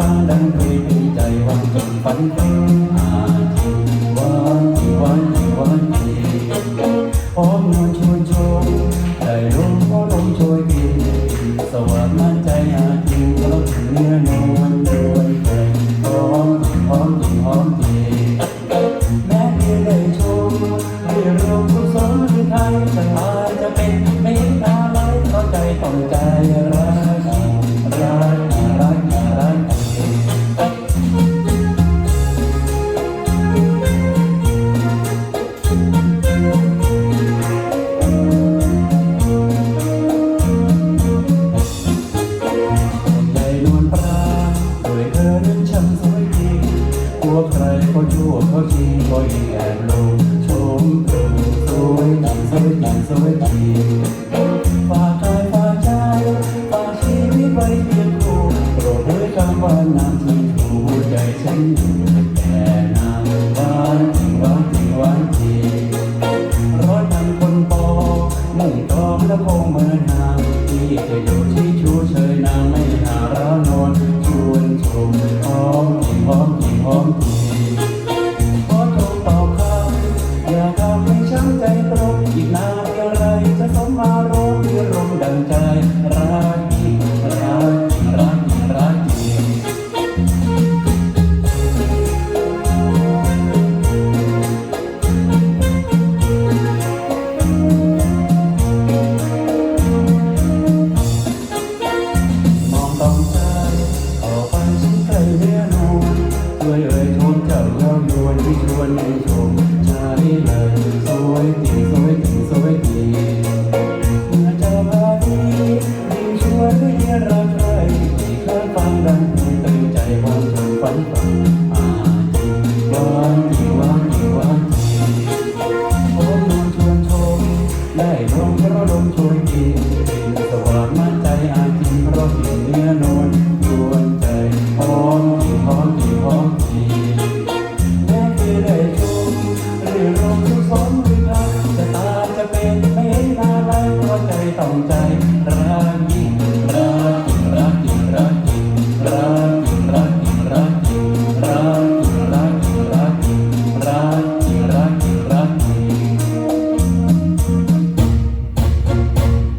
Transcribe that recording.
ฟัดังเพลงในใจวันจนฝันเฟ้ออาชีวันชีวันชีวันชีหอมนอนชวนชมใจลมก็ลมช่วยกินสวัสดิ์มั่นใจอาจิงก็ถึเนื้อนวลชวนใจหอมหอมจริงหอมจริแม้เพียงได้ชมได้รู้ผู้สอนใทยจะหายจะเป็น บเขาจริงก็ยแอบลงชมโปร่สวยนั่งสวยนั่งสวยดีฝากกายฝากใจฝากชีวิตไว้เพียงคู่โปรดด้วยคำว่านามที่ถูกใจฉันอยู่แต่นางหวานจริงหวานจริงหวานจริงร้อนทันคนปอมุ่งตองและคงเมือนางที่เคย again.